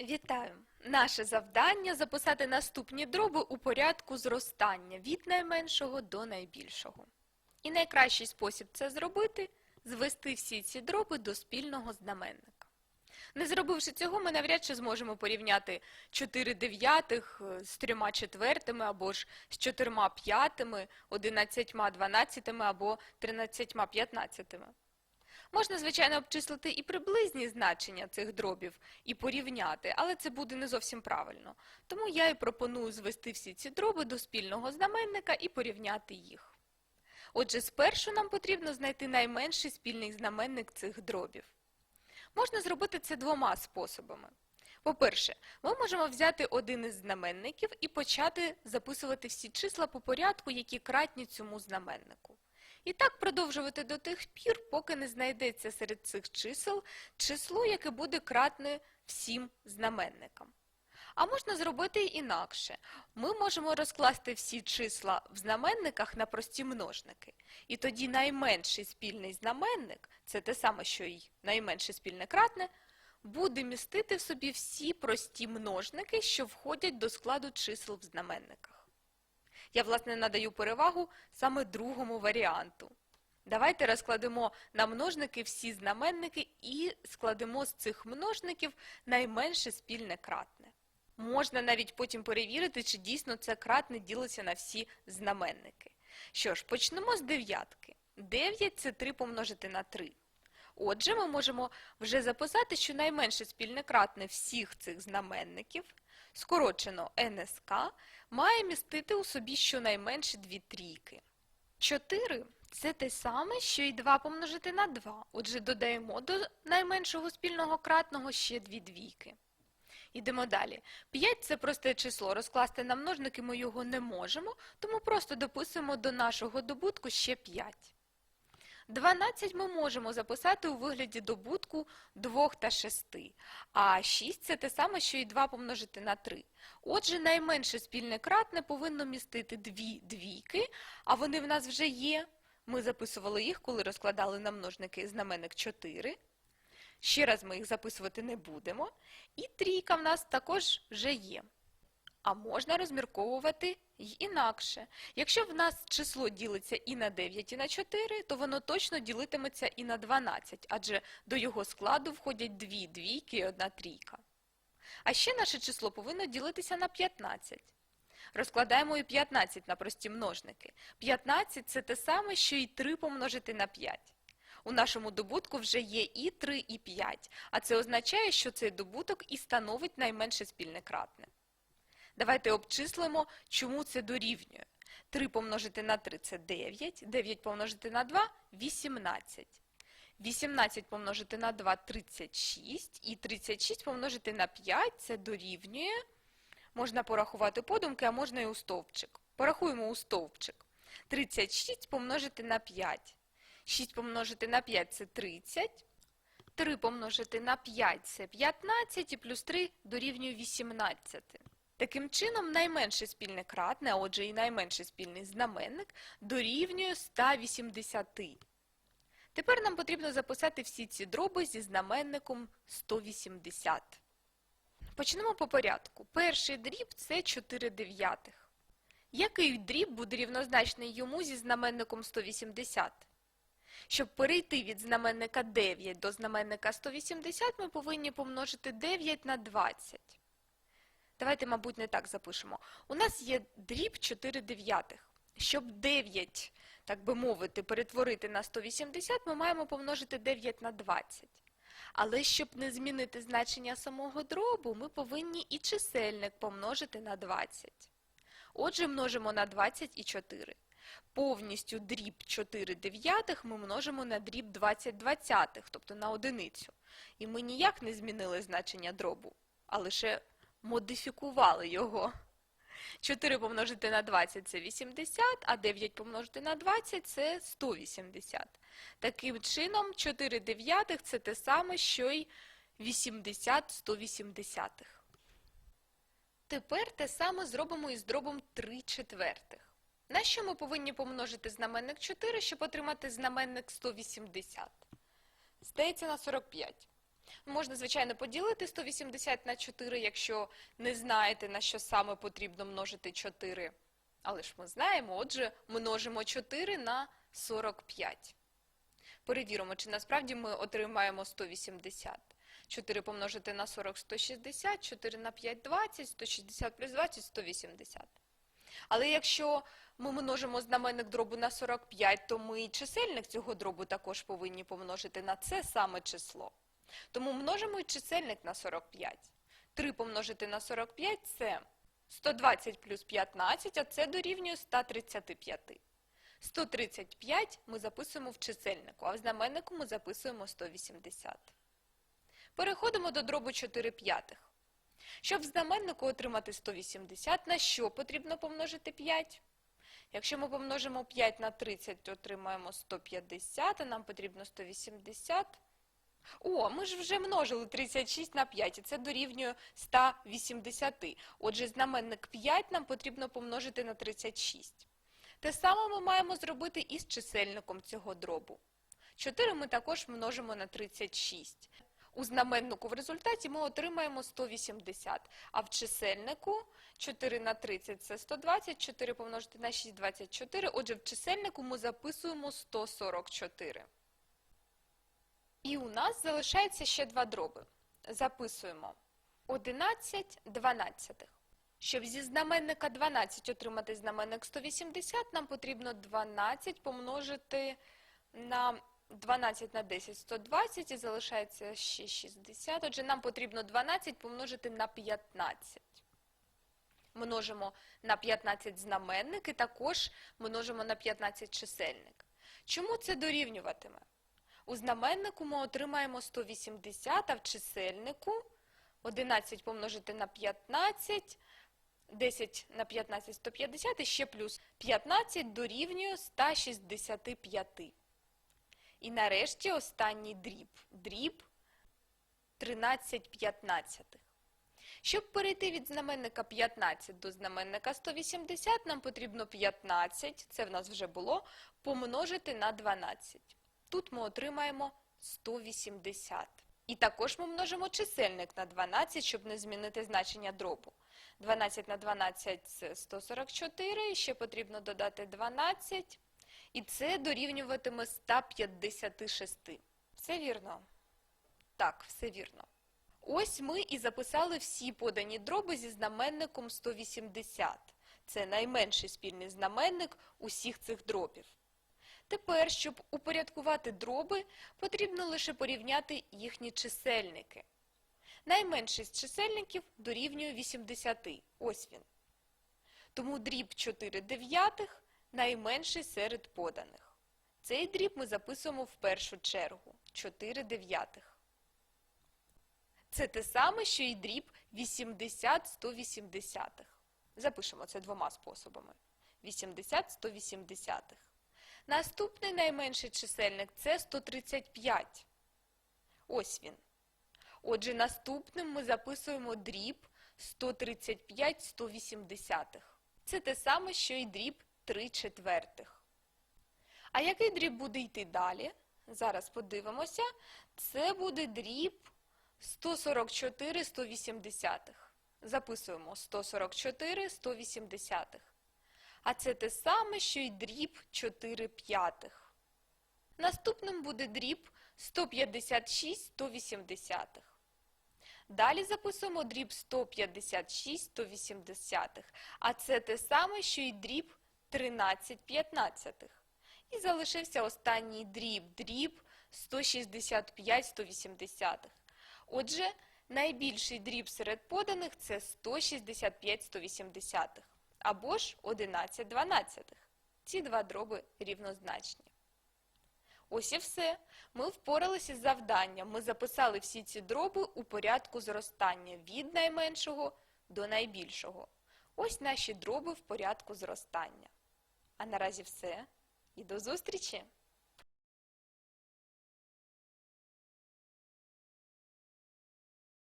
Вітаю! Наше завдання записати наступні дроби у порядку зростання від найменшого до найбільшого. І найкращий спосіб це зробити звести всі ці дроби до спільного знаменника. Не зробивши цього, ми навряд чи зможемо порівняти 4 дев'ятих е, з 3 четвертими або ж з 4 п'ятими, 11 дванадцятими або 13 п'ятнадцятими. Можна, звичайно, обчислити і приблизні значення цих дробів і порівняти, але це буде не зовсім правильно. Тому я і пропоную звести всі ці дроби до спільного знаменника і порівняти їх. Отже, спершу нам потрібно знайти найменший спільний знаменник цих дробів. Можна зробити це двома способами. По-перше, ми можемо взяти один із знаменників і почати записувати всі числа по порядку, які кратні цьому знаменнику. І так продовжувати до тих пір, поки не знайдеться серед цих чисел число, яке буде кратне всім знаменникам. А можна зробити інакше. Ми можемо розкласти всі числа в знаменниках на прості множники. І тоді найменший спільний знаменник, це те саме, що й найменше спільне кратне, буде містити в собі всі прості множники, що входять до складу чисел в знаменниках. Я, власне, надаю перевагу саме другому варіанту. Давайте розкладемо на множники всі знаменники і складемо з цих множників найменше спільне кратне. Можна навіть потім перевірити, чи дійсно це кратне ділиться на всі знаменники. Що ж, почнемо з дев'ятки. 9 – це 3 помножити на 3. Отже, ми можемо вже записати, що найменше спільне кратне всіх цих знаменників, скорочено НСК, має містити у собі щонайменше дві трійки. 4 – це те саме, що і 2 помножити на 2. Отже, додаємо до найменшого спільного кратного ще дві двійки. Ідемо далі. 5 – це просте число. Розкласти на множники ми його не можемо, тому просто дописуємо до нашого добутку ще 5. 12 ми можемо записати у вигляді добутку 2 та 6, а 6 – це те саме, що і 2 помножити на 3. Отже, найменше спільне кратне повинно містити дві двійки, а вони в нас вже є. Ми записували їх, коли розкладали на множники знаменник 4. Ще раз ми їх записувати не будемо. І трійка в нас також вже є. А можна розмірковувати й інакше. Якщо в нас число ділиться і на 9, і на 4, то воно точно ділитиметься і на 12, адже до його складу входять дві двійки і одна трійка. А ще наше число повинно ділитися на 15. Розкладаємо і 15 на прості множники. 15 – це те саме, що і 3 помножити на 5. У нашому добутку вже є і 3, і 5, а це означає, що цей добуток і становить найменше спільне кратне. Давайте обчислимо, чому це дорівнює. 3 помножити на 3 – це 9, 9 помножити на 2 – 18. 18 помножити на 2 – 36, і 36 помножити на 5 – це дорівнює. Можна порахувати подумки, а можна і у стовпчик. Порахуємо у стовпчик. 36 помножити на 5. 6 помножити на 5 – це 30. 3 помножити на 5 – це 15, і плюс 3 дорівнює 18. Таким чином, найменше спільне кратне, а отже і найменший спільний знаменник, дорівнює 180. Тепер нам потрібно записати всі ці дроби зі знаменником 180. Почнемо по порядку. Перший дріб – це 4 дев'ятих. Який дріб буде рівнозначний йому зі знаменником 180? Щоб перейти від знаменника 9 до знаменника 180, ми повинні помножити 9 на 20. Давайте, мабуть, не так запишемо. У нас є дріб 4 дев'ятих. Щоб 9, так би мовити, перетворити на 180, ми маємо помножити 9 на 20. Але щоб не змінити значення самого дробу, ми повинні і чисельник помножити на 20. Отже, множимо на 20 і 4. Повністю дріб 4 дев'ятих ми множимо на дріб 20 двадцятих, тобто на одиницю. І ми ніяк не змінили значення дробу, а лише модифікували його. 4 помножити на 20 – це 80, а 9 помножити на 20 – це 180. Таким чином, 4 дев'ятих – це те саме, що й 80 180. Тепер те саме зробимо із дробом 3 четвертих. На що ми повинні помножити знаменник 4, щоб отримати знаменник 180? Здається на 45. Можна, звичайно, поділити 180 на 4, якщо не знаєте, на що саме потрібно множити 4. Але ж ми знаємо, отже, множимо 4 на 45. Перевіримо, чи насправді ми отримаємо 180. 4 помножити на 40 – 160, 4 на 5 – 20, 160 плюс 20 – 180. Але якщо ми множимо знаменник дробу на 45, то ми і чисельник цього дробу також повинні помножити на це саме число. Тому множимо чисельник на 45. 3 помножити на 45 – це 120 плюс 15, а це дорівнює 135. 135 ми записуємо в чисельнику, а в знаменнику ми записуємо 180. Переходимо до дробу 4 п'ятих. Щоб в знаменнику отримати 180, на що потрібно помножити 5? Якщо ми помножимо 5 на 30, то отримаємо 150, а нам потрібно 180. О, ми ж вже множили 36 на 5, і це дорівнює 180. Отже, знаменник 5 нам потрібно помножити на 36. Те саме ми маємо зробити і з чисельником цього дробу. 4 ми також множимо на 36. У знаменнику в результаті ми отримаємо 180, а в чисельнику 4 на 30 – це 120, 4 помножити на 6 – 24, отже, в чисельнику ми записуємо 144. І у нас залишається ще два дроби. Записуємо 11 12. Щоб зі знаменника 12 отримати знаменник 180, нам потрібно 12 помножити на 12 на 10 – 120 і залишається ще 60. Отже, нам потрібно 12 помножити на 15. Множимо на 15 знаменник і також множимо на 15 чисельник. Чому це дорівнюватиме? У знаменнику ми отримаємо 180, а в чисельнику 11 помножити на 15, 10 на 15 – 150 і ще плюс 15 дорівнює 165. І нарешті останній дріб. Дріб 13 п'ятнадцятих. Щоб перейти від знаменника 15 до знаменника 180, нам потрібно 15, це в нас вже було, помножити на 12. Тут ми отримаємо 180. І також ми множимо чисельник на 12, щоб не змінити значення дробу. 12 на 12 – це 144, і ще потрібно додати 12. І це дорівнюватиме 156. Все вірно? Так, все вірно. Ось ми і записали всі подані дроби зі знаменником 180. Це найменший спільний знаменник усіх цих дробів. Тепер, щоб упорядкувати дроби, потрібно лише порівняти їхні чисельники. Найменший з чисельників дорівнює 80. Ось він. Тому дріб 4 дев'ятих найменший серед поданих. Цей дріб ми записуємо в першу чергу 4 дев'ятих. Це те саме, що і дріб 80 180. Запишемо це двома способами. 80 180. Наступний найменший чисельник це 135. Ось він. Отже, наступним ми записуємо дріб 135 180. Це те саме, що і дріб 3 четвертих. А який дріб буде йти далі? Зараз подивимося. Це буде дріб 144 180. Записуємо 144 180. А це те саме, що й дріб 4 п'ятих. Наступним буде дріб 156 180. Далі записуємо дріб 156 180. А це те саме, що й дріб 13 п'ятнадцятих. І залишився останній дріб, дріб 165 180. Отже, найбільший дріб серед поданих це 165 180 або ж 11 дванадцятих. Ці два дроби рівнозначні. Ось і все. Ми впоралися з завданням. Ми записали всі ці дроби у порядку зростання від найменшого до найбільшого. Ось наші дроби в порядку зростання. А наразі все. І до зустрічі!